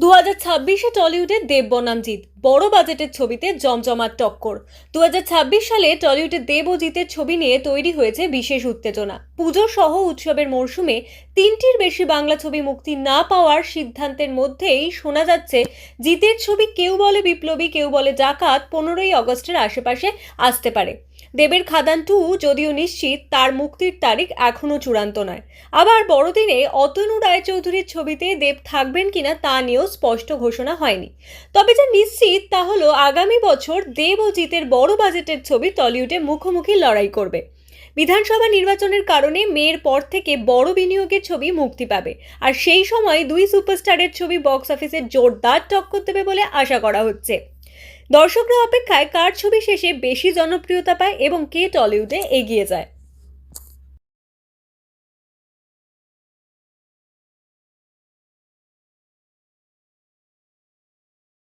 দু হাজার ছাব্বিশে টলিউডে দেব বনাম বড় বাজেটের ছবিতে জমজমাট টক্কর। দু হাজার ছাব্বিশ সালে টলিউডে দেব ও জিতের ছবি নিয়ে তৈরি হয়েছে বিশেষ উত্তেজনা। পুজো সহ উৎসবের মরশুমে তিনটির বেশি বাংলা ছবি মুক্তি না পাওয়ার সিদ্ধান্তের মধ্যেই শোনা যাচ্ছে, জিতের ছবি কেউ বলে বিপ্লবী, কেউ বলে ডাকাত পনেরোই আগস্টের আশেপাশে আসতে পারে। দেবের খাদান টু যদিও নিশ্চিত, তার মুক্তির তারিখ এখনও চূড়ান্ত নয়। আবার বড়দিনে অতনু রায়চৌধুরীর ছবিতে দেব থাকবেন কিনা তা নিয়েও স্পষ্ট ঘোষণা হয়নি। তবে যা নিশ্চিত তা হলো আগামী বছর দেব ও জিতের বড় বাজেটের ছবি টলিউডে মুখোমুখি লড়াই করবে। বিধানসভা নির্বাচনের কারণে মেয়ের পর থেকে বড় বিনিয়োগের ছবি মুক্তি পাবে। আর সেই সময় দুই সুপারস্টারের ছবি বক্স অফিসে জোরদার টক্কর দেবে বলে আশা করা হচ্ছে। দর্শকরা অপেক্ষায় কার ছবি শেষে বেশি জনপ্রিয়তা পায় এবং কে টলিউডে এগিয়ে যায়?